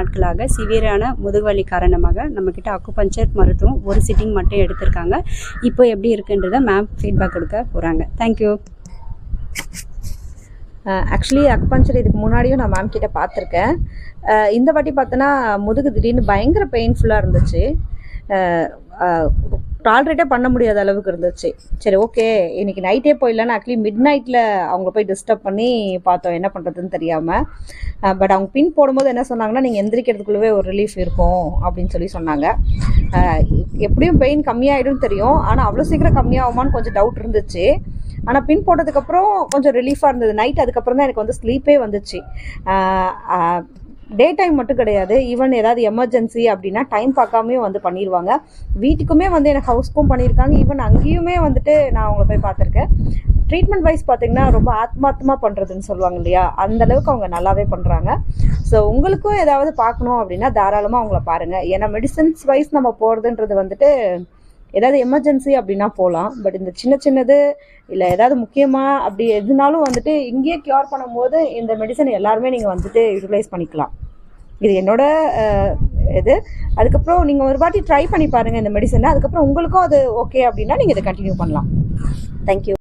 நாட்களாக சிவியரான முதுகுவலி காரணமாக நம்மக்கிட்ட அக்குபஞ்சர் மருத்துவம் ஒரு சிட்டிங் மட்டும் எடுத்திருக்காங்க. இப்போ எப்படி இருக்குன்றத மேம் ஃபீட்பேக் கொடுக்க போகிறாங்க தேங்க்யூ ஆக்சுவலி அக்பஞ்சர் இதுக்கு முன்னாடியும் நான் மேம் கிட்ட பார்த்துருக்கேன். இந்த வாட்டி பார்த்தோன்னா முதுகு திடீர்னு பயங்கர பெயின்ஃபுல்லாக இருந்துச்சு. டாலரேட்டே பண்ண முடியாத அளவுக்கு இருந்துச்சு. சரி ஓகே இன்னைக்கு நைட்டே போயிடலான்னு ஆக்சுவலி மிட் நைட்டில் அவங்கள போய் டிஸ்டர்ப் பண்ணி பார்த்தோம். என்ன பண்ணுறதுன்னு தெரியாமல் பட் அவங்க பின் போடும்போது என்ன சொன்னாங்கன்னா நீங்கள் எந்திரிக்கிறதுக்குள்ளவே ஒரு ரிலீஃப் இருக்கும் அப்படின்னு சொல்லி சொன்னாங்க. எப்படியும் பெயின் கம்மியாயிடும் தெரியும். ஆனால் அவ்வளோ சீக்கிரம் கம்மியாகுமான்னு கொஞ்சம் டவுட் இருந்துச்சு. ஆனால் பின் போட்டதுக்கப்புறம் கொஞ்சம் ரிலீஃபாக இருந்தது. நைட் அதுக்கப்புறம் தான் எனக்கு வந்து ஸ்லீப்பே வந்துச்சு. டே டைம் மட்டும் கிடையாது. ஈவன் ஏதாவது எமர்ஜென்சி அப்படின்னா டைம் பார்க்காமே வந்து பண்ணிடுவாங்க வீட்டுக்குமே வந்து எனக்கு ஹவுஸ்க்கும் பண்ணியிருக்காங்க ஈவன் அங்கேயுமே வந்துட்டு நான் அவங்கள போய் பார்த்துருக்கேன். ட்ரீட்மெண்ட் வைஸ் பார்த்தீங்கன்னா ரொம்ப ஆத்மாத்மா பண்ணுறதுன்னு சொல்லுவாங்க இல்லையா? அந்த அளவுக்கு அவங்க நல்லாவே பண்ணுறாங்க ஸோ உங்களுக்கும் ஏதாவது பார்க்கணும் அப்படின்னா தாராளமாக அவங்கள பாருங்கள் ஏன்னா மெடிசன்ஸ் வைஸ் நம்ம போகிறதுன்றது வந்துட்டு ஏதாவது எமர்ஜென்சி அப்படின்னா போகலாம் பட் இந்த சின்ன சின்னது இல்லை ஏதாவது முக்கியமாக அப்படி எதுனாலும் வந்துட்டு இங்கேயே க்யூர் பண்ணும்போது இந்த மெடிசன் எல்லாருமே நீங்கள் வந்துட்டு யூட்டிலைஸ் பண்ணிக்கலாம். இது என்னோட இது. அதுக்கப்புறம் நீங்கள் ஒரு வாட்டி ட்ரை பண்ணி பாருங்கள் இந்த மெடிசனை அதுக்கப்புறம் உங்களுக்கும் அது ஓகே அப்படின்னா நீங்கள் இதை கண்டினியூ பண்ணலாம். தேங்க்யூ